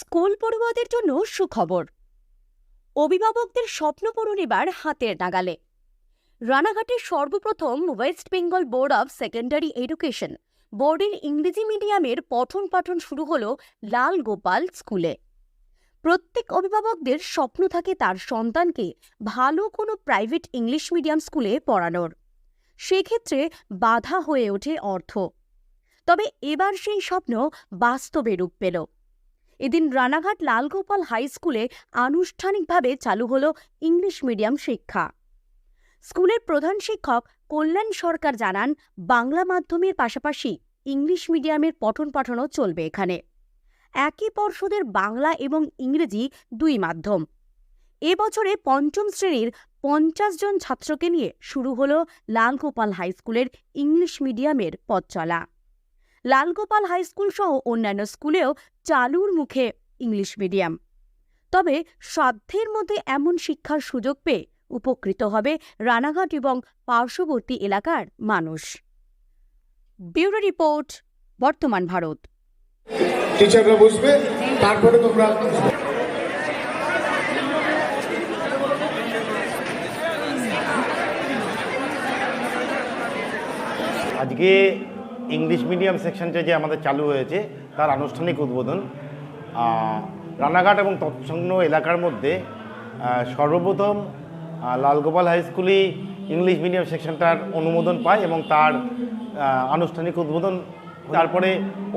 School পড়ুয়াদের জন্য সুখবর। অভিভাবকদের স্বপ্ন পূরণ এবার হাতের নাগালে। রানাঘাটের সর্বপ্রথম West Bengal board of secondary education, বোর্ডের ইংরেজি মিডিয়ামের পঠন পাঠন শুরু হল লাল গোপাল স্কুলে। প্রত্যেক অভিভাবকদের স্বপ্ন থাকে তার সন্তানকে ভালো কোনো প্রাইভেট ইংলিশ মিডিয়াম স্কুলে পড়ানোর। সেক্ষেত্রে বাধা হয়ে ওঠে অর্থ। তবে এবার সেই স্বপ্ন বাস্তবে রূপ পেল। এদিন রানাঘাট লালগোপাল হাই স্কুলে আনুষ্ঠানিকভাবে চালু হল ইংলিশ মিডিয়াম শিক্ষা। স্কুলের প্রধান শিক্ষক কল্যাণ সরকার জানান, বাংলা মাধ্যমের পাশাপাশি ইংলিশ মিডিয়ামের পঠন পাঠনও চলবে এখানে। একই পর্ষদের বাংলা এবং ইংরেজি দুই মাধ্যম। এবছরে পঞ্চম শ্রেণির পঞ্চাশ জন ছাত্রকে নিয়ে শুরু হল লালগোপাল হাই স্কুলের ইংলিশ মিডিয়ামের পথ চলা লালগোপাল হাই স্কুল সহ অন্যান্য স্কুলেও চালুর মুখে ইংলিশ মিডিয়াম। তবে সাধ্যের মধ্যে এমন শিক্ষার সুযোগ পেয়ে উপকৃত হবে রানাঘাট এবং পার্শ্ববর্তী এলাকার মানুষ। ব্যুরো রিপোর্ট বর্তমান ভারত। টিচাররা বসবে তারপরে তোমরা আজকে ইংলিশ মিডিয়াম সেকশনটা যে আমাদের চালু হয়েছে, তার আনুষ্ঠানিক উদ্বোধন রানাঘাট এবং তৎসংলগ্ন এলাকার মধ্যে সর্বপ্রথম লালগোপাল হাই স্কুলই ইংলিশ মিডিয়াম সেকশনটার অনুমোদন পায় এবং তার আনুষ্ঠানিক উদ্বোধন, তারপরে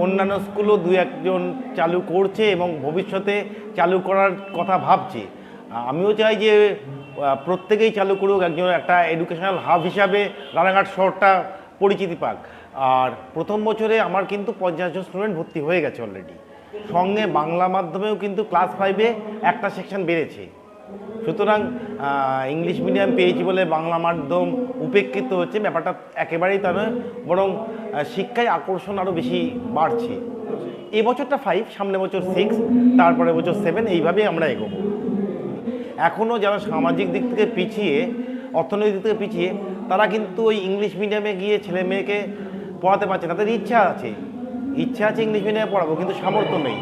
অন্যান্য স্কুলও দু একজন চালু করছে এবং ভবিষ্যতে চালু করার কথা ভাবছে। আমিও চাই যে প্রত্যেকেই চালু করুক, একজন একটা এডুকেশনাল হাব হিসাবে রানাঘাট শহরটা পরিচিতি পাক। আর প্রথম বছরে আমার কিন্তু পঞ্চাশ জন স্টুডেন্ট ভর্তি হয়ে গেছে অলরেডি সঙ্গে বাংলা মাধ্যমেও কিন্তু ক্লাস ফাইভে একটা সেকশন বেড়েছে। সুতরাং ইংলিশ মিডিয়াম পেয়েছি বলে বাংলা মাধ্যম উপেক্ষিত হচ্ছে। ব্যাপারটা একেবারেই তা নয়, বরং শিক্ষায় আকর্ষণ আরও বেশি বাড়ছে। এই বছরটা ফাইভ সামনে বছর সিক্স তারপরে বছর সেভেন এইভাবেই আমরা এগোবো। এখনও যারা সামাজিক দিক থেকে পিছিয়ে, অর্থনৈতিক দিক থেকে পিছিয়ে, তারা কিন্তু ওই ইংলিশ মিডিয়ামে গিয়ে ছেলে মেয়েকে পড়াতে পারছে না তাদের ইচ্ছা আছে। ইচ্ছা আছে ইংলিশ মিডিয়ামে পড়াবো কিন্তু সামর্থ্য নেই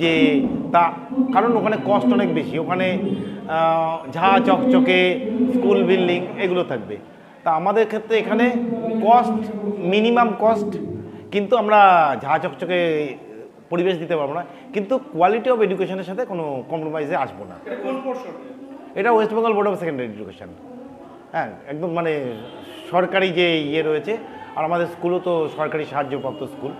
যে তা কারণ ওখানে কস্ট অনেক বেশি। ওখানে ঝা চকচকে স্কুল বিল্ডিং এগুলো থাকবে। তা আমাদের ক্ষেত্রে এখানে কস্ট মিনিমাম কস্ট কিন্তু আমরা ঝা চকচকে পরিবেশ দিতে পারব না। কিন্তু কোয়ালিটি অফ এডুকেশনের সাথে কোনো কম্প্রোমাইজে আসব না। এটা West Bengal board of secondary education হ্যাঁ একদম মানে সরকারি যে ইয়ে রয়েছে আর আমাদের স্কুলও তো সরকারি সাহায্যপ্রাপ্ত স্কুল।